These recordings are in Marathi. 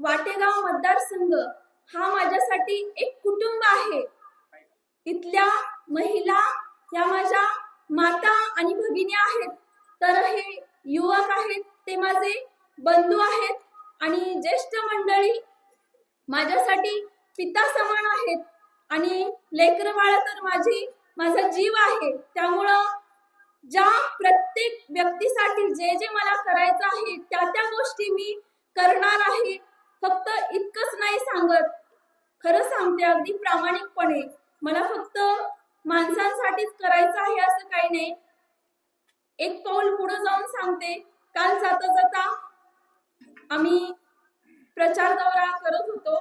वाटेगाव मतदारसंघ हा माझ्यासाठी एक कुटुंब आहे. इथल्या महिला या माझ्या माता आणि भगिनी आहेत. तर हे युवक आहेत ते माझे बंधू आहेत आणि ज्येष्ठ मंडळी माझ्यासाठी पिता समान आहेत आणि लेकर तर माझी माझा जीव आहे. त्यामुळं ज्या प्रत्येक व्यक्तीसाठी जे जे मला करायचं आहे त्या त्या गोष्टी मी करणार आहे फक्त इतकंच नाही सांगत खरं सांगते अगदी प्रामाणिकपणे. मला फक्त माणसांसाठीच करायचं आहे असं काही नाही. एक पाऊल पुढे जाऊन सांगते. काल जाता जाता आम्ही प्रचार दौरा करत होतो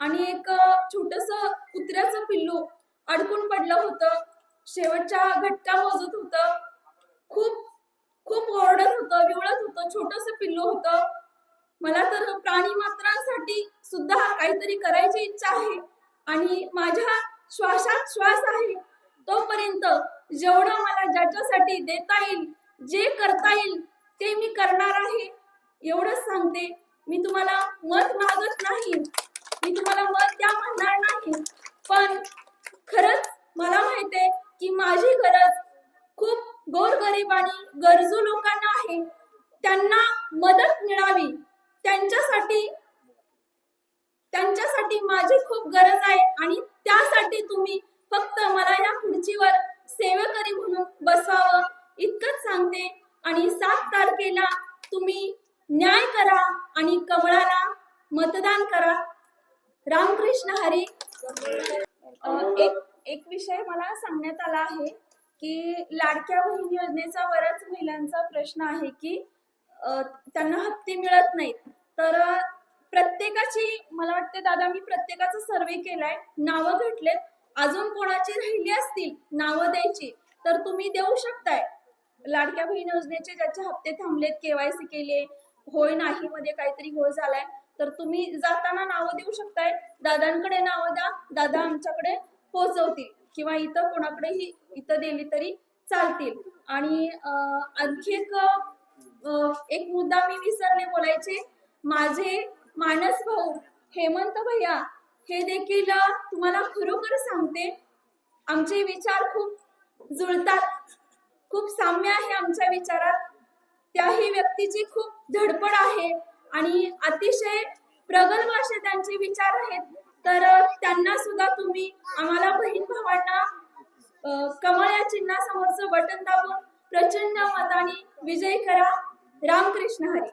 आणि एक छोटस कुत्र्याचं पिल्लू अडकून पडलं होतं. शेवटच्या घटका मोजत होतं. खूप खूप ओरडत होतं विवळत होतं छोटस पिल्लू होतं. मला तर प्राणी मात्रांसाठी सुद्धा काहीतरी करायची इच्छा आहे. आणि माझ्या श्वासात श्वास आहे. तोपर्यंत जेवढं मला ज्याच्यासाठी देता येईल जे करता येईल ते मी करणार आहे. एवढंच सांगते. मी तुम्हाला मत मागत नाही. मी तुम्हाला मत द्या म्हणणार नाही. पण खरंच मला माहीत आहे की माझी गरज खूप गोरगरीब आणि गरजू लोकांना आहे. त्यांना मदत मिळावी. त्यांच्यासाठी माझी खूप गरज आहे आणि त्यासाठी तुम्ही फक्त मला या खुर्चीवर सेवेकरी म्हणून बसावं इतकंच सांगते. आणि सात तारखेला तुम्ही न्याय करा आणि कमळाला मतदान करा. रामकृष्ण हरी. एक एक विषय मला सांगण्यात आला आहे की लाडक्या बहीण योजनेचा बऱ्याच महिलांचा प्रश्न आहे की त्यांना हप्ते मिळत नाहीत. तर प्रत्येकाची मला वाटते दादा मी प्रत्येकाचा सर्वे केलाय. नावं घेतलेत. अजून कोणाची राहिली असतील नावं द्यायची तर तुम्ही देऊ शकताय. लाडक्या बहीण योजनेचे ज्याचे हप्ते थांबलेत केवायसी केले होय नाही मध्ये काहीतरी होय झालाय तर तुम्ही जाताना नावं देऊ शकताय. दादांकडे नावं द्या. दादा आमच्याकडे पोहोचवतील किंवा इथं कोणाकडेही इथं दिली तरी चालतील. आणि आणखी एक एक मुद्दा मी विसरले बोलायचे. माझे मानस भाऊ हेमंत भैया हे देखील तुम्हाला खरोखर सांगते आमचे विचार खूप जुळतात. खूप साम्य आहे आमच्या विचारात. त्याही व्यक्तीची खूप धडपड आहे आणि अतिशय प्रगल्भ असे त्यांचे विचार आहेत. तर त्यांना सुद्धा तुम्ही आम्हाला बहीण भावांना कमळ या चिन्हासमोरचं बटन दाबून प्रचंड मताने विजय करा. रामकृष्ण हरी.